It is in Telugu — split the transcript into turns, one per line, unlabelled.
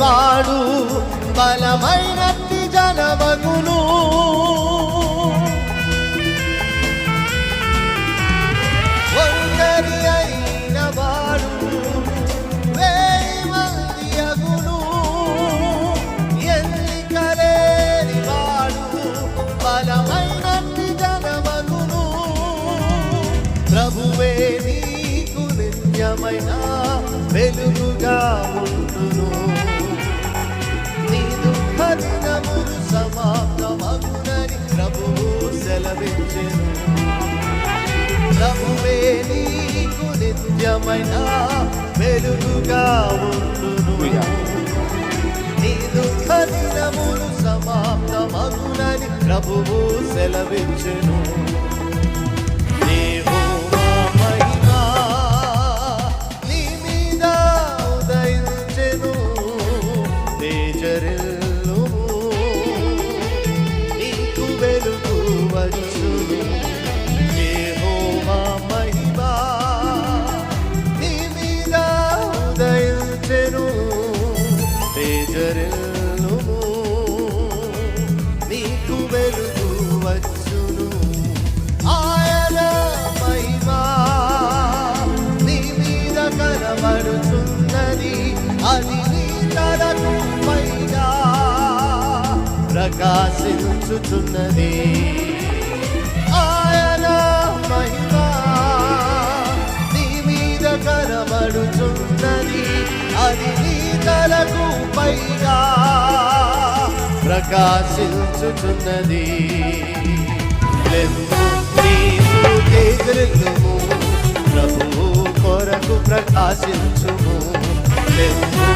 వాడు బలమైన జనవగులు. ఒంటరి అయిన వాడు వేయి ఎన్నికలేని వాడు బలమైన జనమగును ప్రభువే నీకు నిత్యమైన వెలుగుగా ఉంటును సెలవిచ్చెను నవ్వే నీకు నిత్యమైన వెలుగుగా ఉండును. నీ దుఃఖ దినములు సమాప్తమగునని ప్రభువు సెలవిచ్చెను. నీ మీద ఉదయించెను. తేజరిల్ ప్రకాశించుచున్నది. ఆయన మహిమ నీ మీద కనబడుచున్నది. అది నీ తలకు పైగా ప్రకాశించుచున్నది. లెమ్ము ప్రభు కొరకు ప్రకాశించుము. లెమ్ము